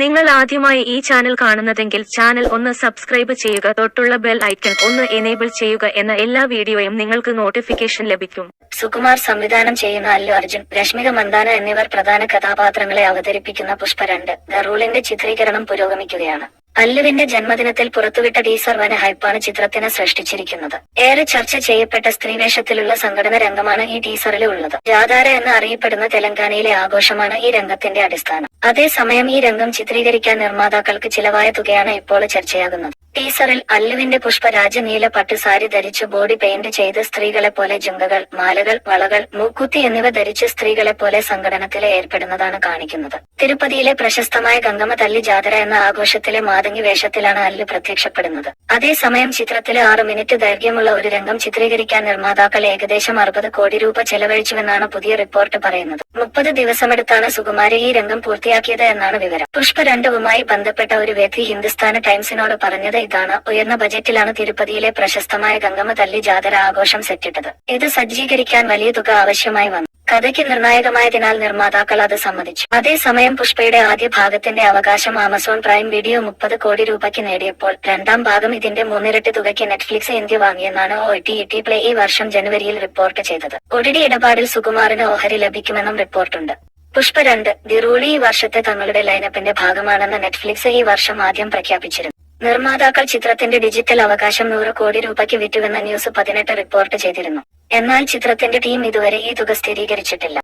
നിങ്ങൾ ആദ്യമായി ഈ ചാനൽ കാണുന്നതെങ്കിൽ ചാനൽ ഒന്ന് സബ്സ്ക്രൈബ് ചെയ്യുക തൊട്ടുള്ള ബെൽ ഐക്കൺ ഒന്ന് എനേബിൾ ചെയ്യുക എന്ന എല്ലാ വീഡിയോയും നിങ്ങൾക്ക് നോട്ടിഫിക്കേഷൻ ലഭിക്കും. സുകുമാർ സംവിധാനം ചെയ്യുന്ന അല്ലു അർജുൻ രശ്മിക മന്ദാന എന്നിവർ പ്രധാന കഥാപാത്രങ്ങളെ അവതരിപ്പിക്കുന്ന പുഷ്പ രണ്ട്. ദ റൂളിന്റെ ചിത്രീകരണം പുരോഗമിക്കുകയാണ്. അല്ലുവിന്റെ ജന്മദിനത്തിൽ പുറത്തുവിട്ട ടീസർ വന ഹൈപ്പാണ് ചിത്രത്തിന് സൃഷ്ടിച്ചിരിക്കുന്നത്. ഏറെ ചർച്ച ചെയ്യപ്പെട്ട സ്ത്രീവേഷത്തിലുള്ള സംഘടന രംഗമാണ് ഈ ടീസറിൽ ഉള്ളത്. ജാതാര എന്ന് അറിയപ്പെടുന്ന തെലങ്കാനയിലെ ആഘോഷമാണ് ഈ രംഗത്തിന്റെ അടിസ്ഥാനം. അതേസമയം ഈ രംഗം ചിത്രീകരിക്കാൻ നിർമ്മാതാക്കൾക്ക് ചിലവായ തുകയാണ് ഇപ്പോൾ ചർച്ചയാകുന്നത്. ടീസറിൽ അല്ലുവിന്റെ പുഷ്പരാജ നീല പട്ട് സാരി ധരിച്ച് ബോഡി പെയിന്റ് ചെയ്ത് സ്ത്രീകളെ പോലെ ജുങ്കകൾ മാലകൾ വളകൾ മൂക്കുത്തി എന്നിവ ധരിച്ച് സ്ത്രീകളെ പോലെ സംഘടനത്തിലെ ഏർപ്പെടുന്നതാണ് കാണിക്കുന്നത്. തിരുപ്പതിയിലെ പ്രശസ്തമായ ഗംഗമ്മ തല്ലി ജാതര എന്ന ആഘോഷത്തിലെ മാതങ്ങി വേഷത്തിലാണ് അല്ലു പ്രത്യക്ഷപ്പെടുന്നത്. അതേസമയം ചിത്രത്തിലെ ആറ് മിനിറ്റ് ദൈർഘ്യമുള്ള ഒരു രംഗം ചിത്രീകരിക്കാൻ നിർമ്മാതാക്കൾ ഏകദേശം അറുപത് കോടി രൂപ ചെലവഴിച്ചുവെന്നാണ് പുതിയ റിപ്പോർട്ട് പറയുന്നത്. മുപ്പത് ദിവസമെടുത്താണ് സുകുമാരി ഈ രംഗം പൂർത്തിയാക്കിയത് എന്നാണ് വിവരം. പുഷ്പ രണ്ടുവുമായി ബന്ധപ്പെട്ട ഒരു വ്യക്തി ഹിന്ദുസ്ഥാൻ ടൈംസിനോട് പറഞ്ഞത് ഇതാണ്. ഉയർന്ന ബജറ്റിലാണ് തിരുപ്പതിയിലെ പ്രശസ്തമായ ഗംഗമ്മ തല്ലി ജാതര ആഘോഷം സെറ്റിട്ടത്. ഇത് സജ്ജീകരിക്കാൻ വലിയ തുക ആവശ്യമായി വന്നു. കഥയ്ക്ക് നിർണായകമായതിനാൽ നിർമ്മാതാക്കൾ അത് സമ്മതിച്ചു. അതേസമയം പുഷ്പയുടെ ആദ്യ ഭാഗത്തിന്റെ അവകാശം ആമസോൺ പ്രൈം വീഡിയോ മുപ്പത് കോടി രൂപയ്ക്ക് നേടിയപ്പോൾ രണ്ടാം ഭാഗം ഇതിന്റെ മൂന്നിരട്ടി തുകയ്ക്ക് Netflix India വാങ്ങിയെന്നാണ് O T E T play ഈ വർഷം ജനുവരിയിൽ റിപ്പോർട്ട് ചെയ്തത്. ഒടിടി ഇടപാടിൽ സുകുമാറിന് ഓഹരി ലഭിക്കുമെന്നും റിപ്പോർട്ടുണ്ട്. പുഷ്പ രണ്ട് ദി റൂളി ഈ വർഷത്തെ തങ്ങളുടെ ലൈനപ്പിന്റെ ഭാഗമാണെന്ന് നെറ്റ്ഫ്ലിക്സ് ഈ വർഷം ആദ്യം പ്രഖ്യാപിച്ചിരുന്നു. നിർമ്മാതാക്കൾ ചിത്രത്തിന്റെ ഡിജിറ്റൽ അവകാശം നൂറ് കോടി രൂപയ്ക്ക് വിറ്റുവെന്ന ന്യൂസ് പതിനെട്ട് റിപ്പോർട്ട് ചെയ്തിരുന്നു. എന്നാൽ ചിത്രത്തിന്റെ ടീം ഇതുവരെ ഈ തുക സ്ഥിരീകരിച്ചിട്ടില്ല.